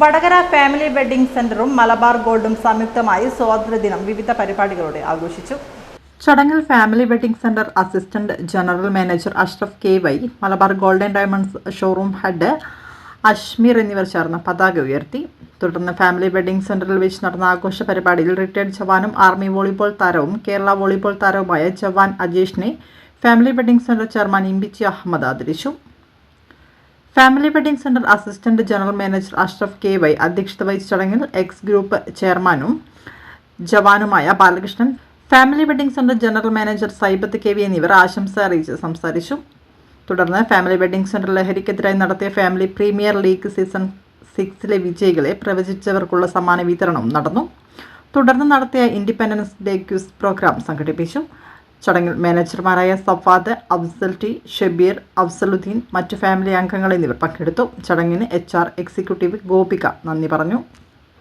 Vadakara family wedding സെന്ററും മലബാർ ഗോൾഡും സംയുക്തമായി സ്വാതന്ത്ര്യദിനം വിവിധ പരിപാടികളോടെ ആഘോഷിച്ചു. ചടങ്ങിൽ family wedding centre assistant general manager Ashraf K Y Malabar golden diamonds showroom head Ashmir എന്നിവർ ചേർന്ന് പതാക ഉയർത്തി. തുടർന്ന് ഫാമിലി വെഡ്ഡിംഗ് സെന്ററിൽ വെച്ച് നടന്ന ആഘോഷ പരിപാടിയിൽ റിട്ടയർഡ് ജവാനും ആർമി വോളിബോൾ താരവും കേരള വോളിബോൾ താരവുമായ jawan അജേഷിനെ family wedding centre chairman Imbichi Ahammad ആദരിച്ചു. Family wedding centre assistant general manager Ashraf K Y അധ്യക്ഷത വഹിച്ച ചടങ്ങിൽ എക്സ് ഗ്രൂപ്പ് ചെയർമാനും ജവാനുമായ Balakrishnan family wedding centre general manager Saibath K V എന്നിവർ ആശംസ അറിയിച്ച് സംസാരിച്ചു. തുടർന്ന് ഫാമിലി വെഡിംഗ് സെന്റർ ലഹരിക്കെതിരായി നടത്തിയ ഫാമിലി പ്രീമിയർ ലീഗ് സീസൺ സിക്സിലെ വിജയികളെ പ്രവചിച്ചവർക്കുള്ള സമ്മാന വിതരണവും നടന്നു. തുടർന്ന് നടത്തിയ ഇൻഡിപെൻഡൻസ് ഡേ ക്യൂസ് പ്രോഗ്രാം സംഘടിപ്പിച്ചു. ചടങ്ങിൽ മാനേജർമാരായ സഫാദ് അഫ്സൽ ടി ഷബീർ അഫ്സലുദ്ദീൻ മറ്റ് ഫാമിലി അംഗങ്ങൾ എന്നിവർ പങ്കെടുത്തു. ചടങ്ങിന് എച്ച് എക്സിക്യൂട്ടീവ് ഗോപിക നന്ദി പറഞ്ഞു.